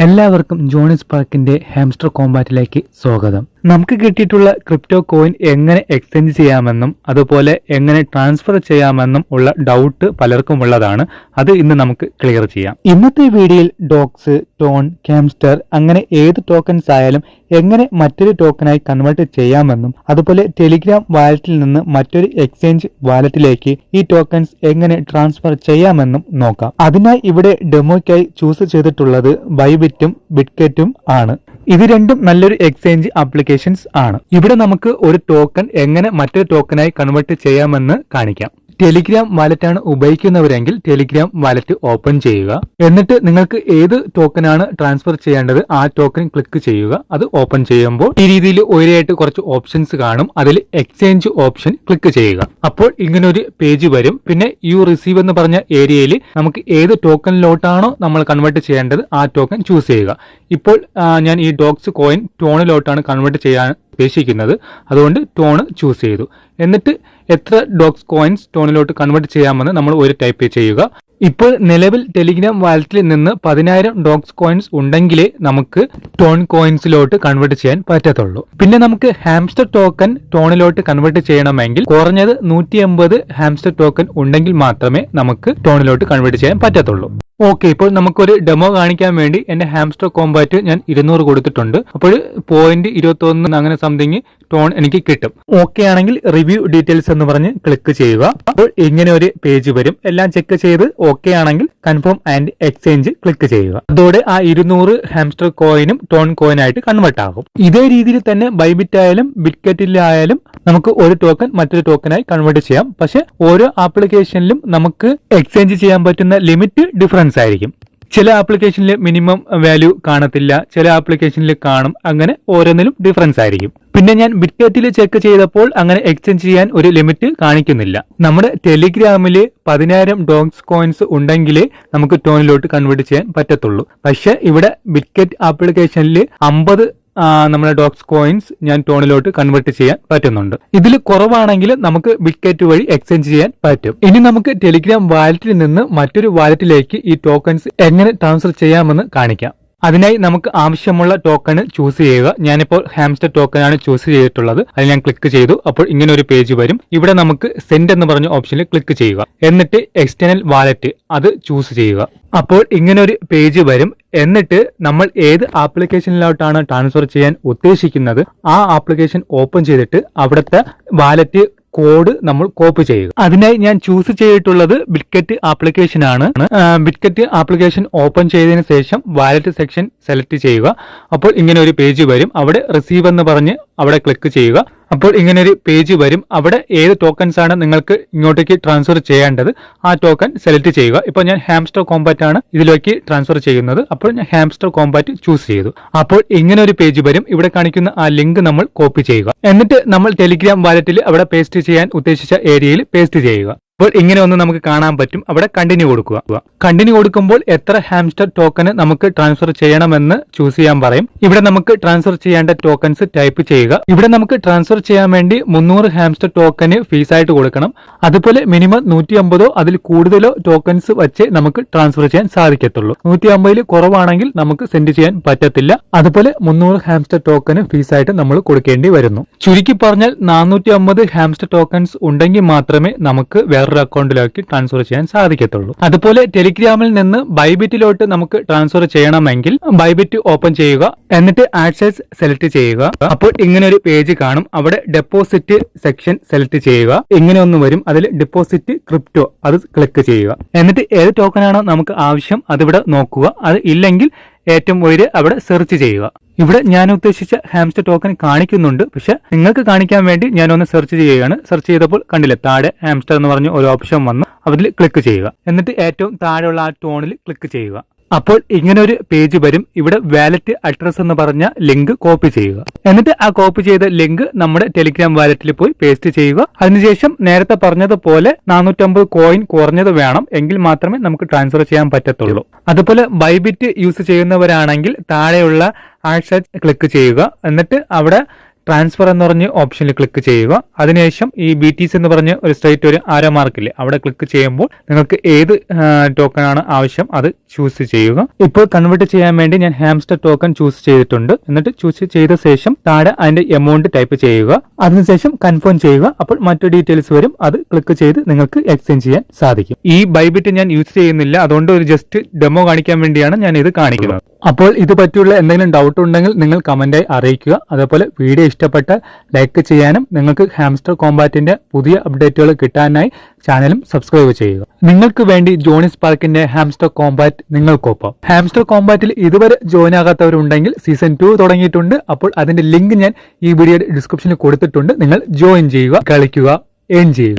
and എല്ലാവർക്കും ജോണിസ് പാർക്കിന്റെ hamster കോമ്പാറ്റിലേക്ക് സ്വാഗതം. നമുക്ക് കിട്ടിയിട്ടുള്ള ക്രിപ്റ്റോ കോയിൻ എങ്ങനെ എക്സ്ചേഞ്ച് ചെയ്യാമെന്നും അതുപോലെ എങ്ങനെ ട്രാൻസ്ഫർ ചെയ്യാമെന്നും ഉള്ള ഡൗട്ട് പലർക്കും ഉള്ളതാണ്. അത് ഇന്ന് നമുക്ക് ക്ലിയർ ചെയ്യാം. ഇന്നത്തെ വീഡിയോയിൽ ഡോക്സ് ടോൺ ക്യാംസ്റ്റർ അങ്ങനെ ഏത് ടോക്കൺസ് ആയാലും എങ്ങനെ മറ്റൊരു ടോക്കനായി കൺവേർട്ട് ചെയ്യാമെന്നും അതുപോലെ ടെലിഗ്രാം വാലറ്റിൽ നിന്ന് മറ്റൊരു എക്സ്ചേഞ്ച് വാലറ്റിലേക്ക് ഈ ടോക്കൺസ് എങ്ങനെ ട്രാൻസ്ഫർ ചെയ്യാമെന്നും നോക്കാം. അതിനായി ഇവിടെ ഡെമോയ്ക്കായി ചൂസ് ചെയ്തിട്ടുള്ളത് ബൈബിറ്റും ബിറ്റ്കെറ്റും ആണ്. ഇത് രണ്ടും നല്ലൊരു എക്സ്ചേഞ്ച് ആപ്ലിക്കേഷൻസ് ആണ്. ഇവിടെ നമുക്ക് ഒരു ടോക്കൺ എങ്ങനെ മറ്റൊരു ടോക്കനായി കൺവേർട്ട് ചെയ്യാമെന്ന് കാണിക്കാം. ടെലിഗ്രാം വാലറ്റ് ആണ് ഉപയോഗിക്കുന്നവരെങ്കിൽ ടെലിഗ്രാം വാലറ്റ് ഓപ്പൺ ചെയ്യുക. എന്നിട്ട് നിങ്ങൾക്ക് ഏത് ആണ് ട്രാൻസ്ഫർ ചെയ്യേണ്ടത് ആ ടോക്കൺ ക്ലിക്ക് ചെയ്യുക. അത് ഓപ്പൺ ചെയ്യുമ്പോൾ ഈ രീതിയിൽ ഒരേയായിട്ട് കുറച്ച് ഓപ്ഷൻസ് കാണും. അതിൽ എക്സ്ചേഞ്ച് ഓപ്ഷൻ ക്ലിക്ക് ചെയ്യുക. അപ്പോൾ ഇങ്ങനെ ഒരു പേജ് വരും. പിന്നെ യു റിസീവ് എന്ന് പറഞ്ഞ ഏരിയയിൽ നമുക്ക് ഏത് ടോക്കണിലോട്ടാണോ നമ്മൾ കൺവേർട്ട് ചെയ്യേണ്ടത് ആ ടോക്കൺ ചൂസ് ചെയ്യുക. ഇപ്പോൾ ഞാൻ ഈ ഡോക്സ് കോയിൻ ടോണിലോട്ടാണ് കൺവേർട്ട് ചെയ്യാൻ ഉദ്ദേശിക്കുന്നത്. അതുകൊണ്ട് ടോൺ ചൂസ് ചെയ്തു. എന്നിട്ട് എത്ര ഡോക്സ് കോയിൻസ് ടോണിലോട്ട് കൺവേർട്ട് ചെയ്യാമെന്ന് നമ്മൾ ഒരു ടൈപ്പ് ചെയ്യുക. ഇപ്പോൾ നിലവിൽ ടെലിഗ്രാം വാലറ്റിൽ നിന്ന് പതിനായിരം ഡോക്സ് കോയിൻസ് ഉണ്ടെങ്കിലേ നമുക്ക് ടോൺ കോയിൻസിലോട്ട് കൺവേർട്ട് ചെയ്യാൻ പറ്റത്തുള്ളൂ. പിന്നെ നമുക്ക് ഹാംസ്റ്റർ ടോക്കൺ ടോണിലോട്ട് കൺവേർട്ട് ചെയ്യണമെങ്കിൽ കുറഞ്ഞത് നൂറ്റി ഹാംസ്റ്റർ ടോക്കൺ ഉണ്ടെങ്കിൽ മാത്രമേ നമുക്ക് ടോണിലോട്ട് കൺവേർട്ട് ചെയ്യാൻ പറ്റത്തുള്ളൂ. ഓക്കെ ഇപ്പോൾ നമുക്കൊരു ഡെമോ കാണിക്കാൻ വേണ്ടി എന്റെ ഹാംസ്റ്റർ കോമ്പാറ്റ് ഞാൻ ഇരുന്നൂറ് കൊടുത്തിട്ടുണ്ട്. അപ്പോൾ പോയിന്റ് ഇരുപത്തി ഒന്ന് അങ്ങനെ സംതിങ് ടോൺ എനിക്ക് കിട്ടും. ഓക്കെ ആണെങ്കിൽ റിവ്യൂ ഡീറ്റെയിൽസ് എന്ന് പറഞ്ഞ് ക്ലിക്ക് ചെയ്യുക. അപ്പോൾ ഇങ്ങനെ ഒരു പേജ് വരും. എല്ലാം ചെക്ക് ചെയ്ത് ഓക്കെ ആണെങ്കിൽ കൺഫേം ആൻഡ് എക്സ്ചേഞ്ച് ക്ലിക്ക് ചെയ്യുക. അതോടെ ആ ഇരുന്നൂറ് ഹാംസ്റ്റർ കോയിനും ടോൺ കോയിനായിട്ട് കൺവേർട്ട് ആകും. ഇതേ രീതിയിൽ തന്നെ ബൈബിറ്റ് ആയാലും ബിറ്റ്കറ്റിലായാലും നമുക്ക് ഒരു ടോക്കൺ മറ്റൊരു ടോക്കനായി കൺവേർട്ട് ചെയ്യാം. പക്ഷെ ഓരോ ആപ്ലിക്കേഷനിലും നമുക്ക് എക്സ്ചേഞ്ച് ചെയ്യാൻ പറ്റുന്ന ലിമിറ്റ് ഡിഫറൻസ് ആയിരിക്കും. ചില ആപ്ലിക്കേഷനിൽ മിനിമം വാല്യൂ കാണത്തില്ല ചില ആപ്ലിക്കേഷനിൽ കാണും അങ്ങനെ ഓരോന്നിലും ഡിഫറൻസ് ആയിരിക്കും. പിന്നെ ഞാൻ ബിറ്റ്കറ്റിൽ ചെക്ക് ചെയ്തപ്പോൾ അങ്ങനെ എക്സ്ചേഞ്ച് ചെയ്യാൻ ഒരു ലിമിറ്റ് കാണിക്കുന്നില്ല. നമ്മുടെ ടെലിഗ്രാമിൽ പതിനായിരം ഡോങ്സ് കോയിൻസ് ഉണ്ടെങ്കിലേ നമുക്ക് ടോണിലോട്ട് കൺവേർട്ട് ചെയ്യാൻ പറ്റത്തുള്ളൂ. പക്ഷെ ഇവിടെ ബിറ്റ്കറ്റ് ആപ്ലിക്കേഷനിൽ അമ്പത് നമ്മുടെ ഡോക്സ് കോയിൻസ് ഞാൻ ടോണിലോട്ട് കൺവേർട്ട് ചെയ്യാൻ പറ്റുന്നുണ്ട്. ഇതിൽ കുറവാണെങ്കിൽ നമുക്ക് വിക്കറ്റ് വഴി എക്സ്ചേഞ്ച് ചെയ്യാൻ പറ്റും. ഇനി നമുക്ക് ടെലിഗ്രാം വാലറ്റിൽ നിന്ന് മറ്റൊരു വാലറ്റിലേക്ക് ഈ ടോക്കൺസ് എങ്ങനെ ട്രാൻസ്ഫർ ചെയ്യാമെന്ന് കാണിക്കാം. അതിനായി നമുക്ക് ആവശ്യമുള്ള ടോക്കൺ ചൂസ് ചെയ്യുക. ഞാനിപ്പോൾ ഹാംസ്റ്റർ ടോക്കൺ ആണ് ചൂസ് ചെയ്തിട്ടുള്ളത്. അത് ഞാൻ ക്ലിക്ക് ചെയ്തു. അപ്പോൾ ഇങ്ങനെ ഒരു പേജ് വരും. ഇവിടെ നമുക്ക് സെൻഡ് എന്ന് പറഞ്ഞ ഓപ്ഷനിൽ ക്ലിക്ക് ചെയ്യുക. എന്നിട്ട് എക്സ്റ്റേണൽ വാലറ്റ് അത് ചൂസ് ചെയ്യുക. അപ്പോൾ ഇങ്ങനെ ഒരു പേജ് വരും. എന്നിട്ട് നമ്മൾ ഏത് ആപ്ലിക്കേഷനിലോട്ടാണ് ട്രാൻസ്ഫർ ചെയ്യാൻ ഉദ്ദേശിക്കുന്നത് ആ ആപ്ലിക്കേഷൻ ഓപ്പൺ ചെയ്തിട്ട് അവിടുത്തെ വാലറ്റ് കോഡ് നമ്മൾ കോപ്പി ചെയ്യുക. അതിനായി ഞാൻ ചൂസ് ചെയ്തിട്ടുള്ളത് ബിറ്റ്കറ്റ് ആപ്ലിക്കേഷൻ ആണ്. ബിറ്റ്കറ്റ് ആപ്ലിക്കേഷൻ ഓപ്പൺ ചെയ്തതിന് ശേഷം വാലറ്റ് സെക്ഷൻ സെലക്ട് ചെയ്യുക. അപ്പോൾ ഇങ്ങനെ ഒരു പേജ് വരും. അവിടെ റിസീവ് എന്ന് പറഞ്ഞ് അവിടെ ക്ലിക്ക് ചെയ്യുക. അപ്പോൾ ഇങ്ങനെ ഒരു പേജ് വരും. അവിടെ ഏത് ടോക്കൺസ് ആണ് നിങ്ങൾക്ക് ഇങ്ങോട്ടേക്ക് ട്രാൻസ്ഫർ ചെയ്യേണ്ടത്? ആ ടോക്കൺ സെലക്ട് ചെയ്യുക. ഇപ്പോൾ ഞാൻ ഹാംസ്റ്റർ കോമ്പാറ്റ് ആണ് ഇതിലേക്ക് ട്രാൻസ്ഫർ ചെയ്യുന്നത്. അപ്പോൾ ഞാൻ ഹാംസ്റ്റർ കോമ്പാറ്റ് ചൂസ് ചെയ്തു. അപ്പോൾ ഇങ്ങനെ ഒരു പേജ് വരും. ഇവിടെ കാണിക്കുന്ന ആ ലിങ്ക് നമ്മൾ കോപ്പി ചെയ്യുക. എന്നിട്ട് നമ്മൾ ടെലിഗ്രാം വാലറ്റിൽ അവിടെ പേസ്റ്റ് ചെയ്യാൻ ഉദ്ദേശിച്ച ഏരിയയിൽ പേസ്റ്റ് ചെയ്യുക. അപ്പോൾ ഇങ്ങനെ ഒന്ന് നമുക്ക് കാണാൻ പറ്റും. അവിടെ കണ്ടിന്യൂ കൊടുക്കുക. കണ്ടിന്യൂ കൊടുക്കുമ്പോൾ എത്ര ഹാംസ്റ്റർ ടോക്കന് നമുക്ക് ട്രാൻസ്ഫർ ചെയ്യണമെന്ന് ചൂസ് ചെയ്യാൻ പറയും. ഇവിടെ നമുക്ക് ട്രാൻസ്ഫർ ചെയ്യേണ്ട ടോക്കൺസ് ടൈപ്പ് ചെയ്യുക. ഇവിടെ നമുക്ക് ട്രാൻസ്ഫർ ചെയ്യാൻ വേണ്ടി മുന്നൂറ് ഹാംസ്റ്റർ ടോക്കന് ഫീസായിട്ട് കൊടുക്കണം. അതുപോലെ മിനിമം നൂറ്റി അമ്പതോ അതിൽ കൂടുതലോ ടോക്കൺസ് വെച്ച് നമുക്ക് ട്രാൻസ്ഫർ ചെയ്യാൻ സാധിക്കത്തുള്ളൂ. നൂറ്റി അമ്പതിൽ കുറവാണെങ്കിൽ നമുക്ക് സെൻഡ് ചെയ്യാൻ പറ്റത്തില്ല. അതുപോലെ മുന്നൂറ് ഹാംസ്റ്റർ ടോക്കന് ഫീസായിട്ട് നമ്മൾ കൊടുക്കേണ്ടി വരുന്നു. ചുരുക്കി പറഞ്ഞാൽ നാനൂറ്റി അമ്പത് ഹാംസ്റ്റർ ടോക്കൺസ് ഉണ്ടെങ്കിൽ മാത്രമേ നമുക്ക് വേറൊരു അക്കൗണ്ടിലേക്ക് ട്രാൻസ്ഫർ ചെയ്യാൻ സാധിക്കത്തുള്ളൂ. അതുപോലെ ടെലിഗ്രാമിൽ നിന്ന് ബൈബിറ്റിലോട്ട് നമുക്ക് ട്രാൻസ്ഫർ ചെയ്യണമെങ്കിൽ ബൈബിറ്റ് ഓപ്പൺ ചെയ്യുക എന്നിട്ട് ആക്സസ് സെലക്ട് ചെയ്യുക. അപ്പോൾ ഇങ്ങനെ ഒരു പേജ് കാണും. അവിടെ ഡെപ്പോസിറ്റ് സെക്ഷൻ സെലക്ട് ചെയ്യുക. ഇങ്ങനെ ഒന്ന് വരും. അതിൽ ഡെപ്പോസിറ്റ് ക്രിപ്റ്റോ അത് ക്ലിക്ക് ചെയ്യുക. എന്നിട്ട് ഏത് ടോക്കൺ ആണോ നമുക്ക് ആവശ്യം അതിവിടെ നോക്കുക. അത് ഇല്ലെങ്കിൽ ഏറ്റവും ഒരു അവിടെ സെർച്ച് ചെയ്യുക. ഇവിടെ ഞാൻ ഉദ്ദേശിച്ച ഹാംസ്റ്റർ ടോക്കൺ കാണിക്കുന്നുണ്ട്. പക്ഷെ നിങ്ങൾക്ക് കാണിക്കാൻ വേണ്ടി ഞാൻ ഒന്ന് സെർച്ച് ചെയ്യുകയാണ്. സെർച്ച് ചെയ്തപ്പോൾ കണ്ടില്ല താഴെ ഹാംസ്റ്റർ എന്ന് പറഞ്ഞ ഒരു ഓപ്ഷൻ വന്നു. അതിൽ ക്ലിക്ക് ചെയ്യുക. എന്നിട്ട് ഏറ്റവും താഴെയുള്ള ആ ടോണിൽ ക്ലിക്ക് ചെയ്യുക. അപ്പോൾ ഇങ്ങനെ ഒരു പേജ് വരും. ഇവിടെ വാലറ്റ് അഡ്രസ് എന്ന് പറഞ്ഞ ലിങ്ക് കോപ്പി ചെയ്യുക. എന്നിട്ട് ആ കോപ്പി ചെയ്ത ലിങ്ക് നമ്മുടെ ടെലിഗ്രാം വാലറ്റിൽ പോയി പേസ്റ്റ് ചെയ്യുക. അതിനുശേഷം നേരത്തെ പറഞ്ഞതുപോലെ നാനൂറ്റമ്പത് കോയിൻ കുറഞ്ഞത് വേണം. എങ്കിൽ മാത്രമേ നമുക്ക് ട്രാൻസ്ഫർ ചെയ്യാൻ പറ്റത്തുള്ളൂ. അതുപോലെ ബൈബിറ്റ് യൂസ് ചെയ്യുന്നവരാണെങ്കിൽ താഴെയുള്ള ആഴ്ച ക്ലിക്ക് ചെയ്യുക. എന്നിട്ട് അവിടെ ട്രാൻസ്ഫർ എന്ന് പറഞ്ഞ് ഓപ്ഷനിൽ ക്ലിക്ക് ചെയ്യുക. അതിനുശേഷം ഈ ബി ടി സി എന്ന് പറഞ്ഞ് ഒരു സ്ട്രേറ്റ് ഒരു ആരോ മാർക്കില്ലേ അവിടെ ക്ലിക്ക് ചെയ്യുമ്പോൾ നിങ്ങൾക്ക് ഏത് ടോക്കൺ ആണ് ആവശ്യം അത് ചൂസ് ചെയ്യുക. ഇപ്പോൾ കൺവേർട്ട് ചെയ്യാൻ വേണ്ടി ഞാൻ ഹാംസ്റ്റർ ടോക്കൺ ചൂസ് ചെയ്തിട്ടുണ്ട്. എന്നിട്ട് ചൂസ് ചെയ്ത ശേഷം താഴെ അതിന്റെ എമൗണ്ട് ടൈപ്പ് ചെയ്യുക. അതിനുശേഷം കൺഫേം ചെയ്യുക. അപ്പോൾ മറ്റു ഡീറ്റെയിൽസ് വരും. അത് ക്ലിക്ക് ചെയ്ത് നിങ്ങൾക്ക് എക്സ്ചേഞ്ച് ചെയ്യാൻ സാധിക്കും. ഈ ബൈബിറ്റ് ഞാൻ യൂസ് ചെയ്യുന്നില്ല. അതുകൊണ്ട് ഒരു ജസ്റ്റ് ഡെമോ കാണിക്കാൻ വേണ്ടിയാണ് ഞാൻ ഇത് കാണിക്കുന്നത്. അപ്പോൾ ഇത് പറ്റിയുള്ള എന്തെങ്കിലും ഡൗട്ട് ഉണ്ടെങ്കിൽ നിങ്ങൾ കമന്റായി അറിയിക്കുക. അതേപോലെ വീഡിയോ ഇഷ്ടപ്പെട്ട ലൈക്ക് ചെയ്യാനും നിങ്ങൾക്ക് ഹാംസ്റ്റർ കോമ്പാറ്റിന്റെ പുതിയ അപ്ഡേറ്റുകൾ കിട്ടാനായി ചാനലും സബ്സ്ക്രൈബ് ചെയ്യുക. നിങ്ങൾക്ക് വേണ്ടി ജോണി സ്പാർക്കിന്റെ ഹാംസ്റ്റർ കോമ്പാറ്റ് നിങ്ങൾക്കൊപ്പം. ഹാംസ്റ്റർ കോമ്പാറ്റിൽ ഇതുവരെ ജോയിൻ ആകാത്തവരുണ്ടെങ്കിൽ സീസൺ ടു തുടങ്ങിയിട്ടുണ്ട്. അപ്പോൾ അതിന്റെ ലിങ്ക് ഞാൻ ഈ വീഡിയോയുടെ ഡിസ്ക്രിപ്ഷനിൽ കൊടുത്തിട്ടുണ്ട്. നിങ്ങൾ ജോയിൻ ചെയ്യുക കളിക്കുക ഏൺ ചെയ്യുക.